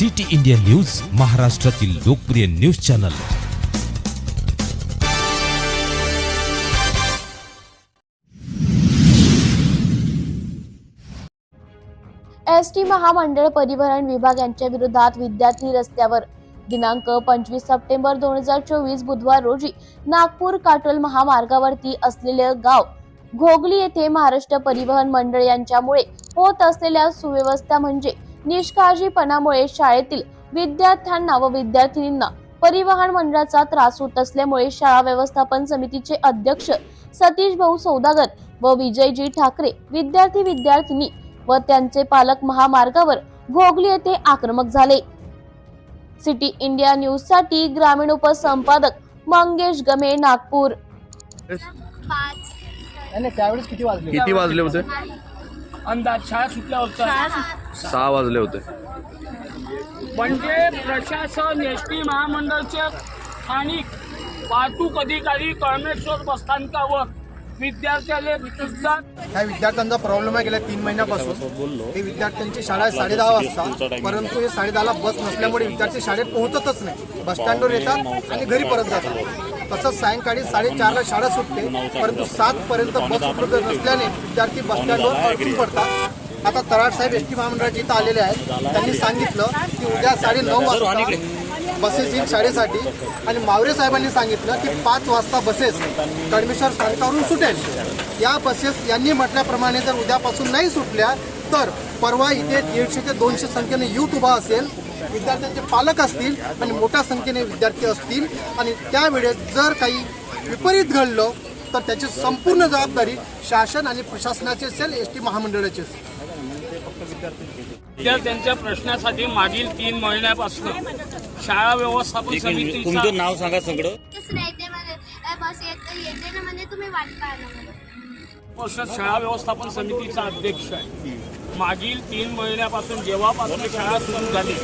City India news महाराष्ट्रातील लोकप्रिय news channel. S T महामंडळ परिवहन विभाग यांच्या विरोधात विद्यार्थी रस्त्यावर दिनांक पंचवीस सप्टेंबर दोन हजार चोवीस बुधवार रोजी नागपूर काटोल महामार्गावरती असलेले गाव घोगली येथे महाराष्ट्र परिवहन मंडळ यांच्यामुळे होत असलेल्या सुव्यवस्था म्हणजे निष्काळजीपणामुळे शाळेतील विद्यार्थ्यांना व विद्यार्थिनींना परिवहन मंडळाचा त्रास होत असल्यामुळे शाळा व्यवस्थापन समितीचे अध्यक्ष सतीश भाऊ सौदागर व विजयजी ठाकरे विद्यार्थी विद्यार्थिनी व त्यांचे पालक महामार्गावर घोगली येथे आक्रमक झाले. सिटी इंडिया न्यूजसाठी ग्रामीण उपसंपादक मंगेश गमे नागपूर. पाच नाही त्यावेळेस किती वाजले किती वाजले होते? अंदाज शाळा सुटल्यावरचा सहा वाजले होते. म्हणजे प्रशासन एस टी महामंडळचे स्थानिक वाहतूक अधिकारी कळमेश्वर बसस्थानकावर विद्यार्थ्याला ह्या विद्यार्थ्यांचा प्रॉब्लेम आहे गेल्या तीन महिन्यापासून. हे विद्यार्थ्यांची शाळा आहे साडेदहा वाजता परंतु हे साडेदहाला बस नसल्यामुळे विद्यार्थी शाळेत पोहोचतच नाही. बस स्टँडवर येतात आणि घरी परत जातात. तसंच सायंकाळी साडेचारला शाळा सुटते परंतु सात पर्यंत बस उपलब्ध नसल्याने विद्यार्थी बस स्टँडवर अडकून पडतात. आता तराड साहेब एस टी महामंडळाचे इथं आलेले आहेत. त्यांनी सांगितलं की उद्या साडे नऊ वाजता बसेस येईल शाळेसाठी. आणि मावरे साहेबांनी सांगितलं की पाच वाजता बसेस कडमेश्वर स्थानकावरून सुटेल. या बसेस यांनी म्हटल्याप्रमाणे जर उद्यापासून नाही सुटल्या तर परवा इथे दीडशे ते दोनशे संख्येने यूथ उभा असेल. विद्यार्थ्यांचे पालक असतील आणि मोठ्या संख्येने विद्यार्थी असतील आणि त्यावेळेस जर काही विपरीत घडलं तर त्याची संपूर्ण जबाबदारी शासन आणि प्रशासनाची असेल एस टी महामंडळाची असेल. विद्यार्थ्यांच्या प्रश्नासाठी मागील तीन महिन्यापासून शाळा व्यवस्थापन समितीचा तुमचं नाव सांगा सगळं. तसं नाही ते म्हणे "अ, बस येत येते ना म्हणे तुम्ही वाट पाहा ना म्हणे. परिषद शाळा व्यवस्थापन समितीचा अध्यक्ष आहे. मागील तीन महिन्यापासून जेव्हापासून शाळा सुरू झाली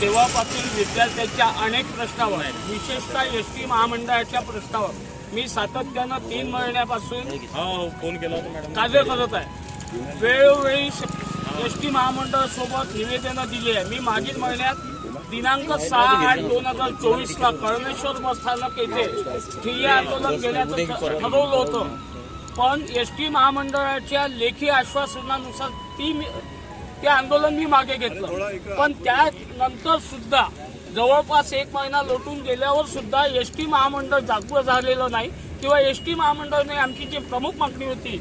तेव्हापासून विद्यार्थ्यांच्या अनेक प्रश्नावर विशेषतः एस टी महामंडळाच्या प्रश्नावर मी सातत्यानं तीन महिन्यापासून फोन केला होता मॅडम कार्य करत आहे. वेळोवेळी एस टी महामंडळ सोबत निवेदनं दिली आहे. मी मागील महिन्यात दिनांक सहा आठ दोन हजार चोवीसला कळमेश्वर बस स्थानक येथे ठिय्या आंदोलन घेण्याचं ठ- ठरवलं होतं. पण एस टी महामंडळाच्या लेखी आश्वासनानुसार ती मी- ते आंदोलन मी मागे घेतलं. पण त्यानंतर सुद्धा जवळपास एक महिना लोटून गेल्यावर सुद्धा एस टी महामंडळ जागरूक झालेलं नाही. किंवा एस टी महामंडळने आमची जी प्रमुख मागणी होती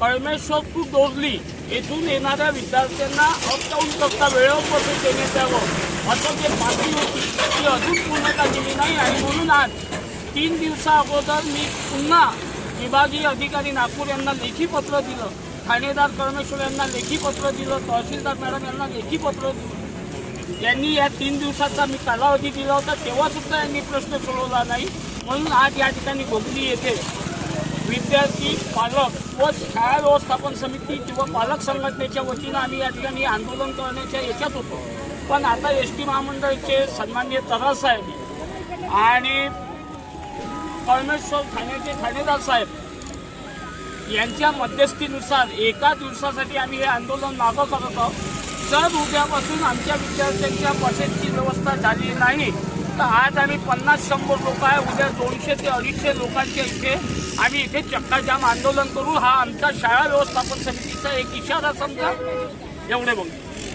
कळमेश्वर टू डोरली येथून येणाऱ्या विद्यार्थ्यांना अपडाऊन करता वेळेवर बसून देण्यात यावं असं जे मागणी होती ती अजून पूर्णता केली नाही आणि म्हणून आज तीन दिवसा अगोदर मी पुन्हा विभागीय अधिकारी नागपूर यांना लेखी पत्र दिलं. ठाणेदार परमेश्वर यांना लेखी पत्र दिलं तहसीलदार मॅडम यांना लेखी पत्र दिलं. यांनी या तीन दिवसाचा मी कालावधी दिला होता तेव्हा सुद्धा यांनी प्रश्न सोडवला नाही. म्हणून आज या ठिकाणी गोगली येथे विद्यार्थी पालक व शाळा व्यवस्थापन समिती किंवा पालक संघटनेच्या वतीनं आम्ही या ठिकाणी आंदोलन करण्याच्या याच्यात होतो. पण आता एस टी महामंडळाचे सन्मान्य तरासाहेब आणि परमेश्वर ठाण्याचे ठाणेदार साहेब यांच्या मध्यस्थीनुसार एका दिवसासाठी आम्ही हे आंदोलन मागं करत आहोत. जर उद्यापासून आमच्या विद्यार्थ्यांच्या बसेसची व्यवस्था झाली नाही तर आज आम्ही पन्नास शंभर लोक आहे उद्या दोनशे ते अडीचशे लोकांच्या इथे आम्ही इथे चक्काजाम आंदोलन करू. हा आमचा शाळा व्यवस्थापन समितीचा एक इशारा समजा. एवढे बघू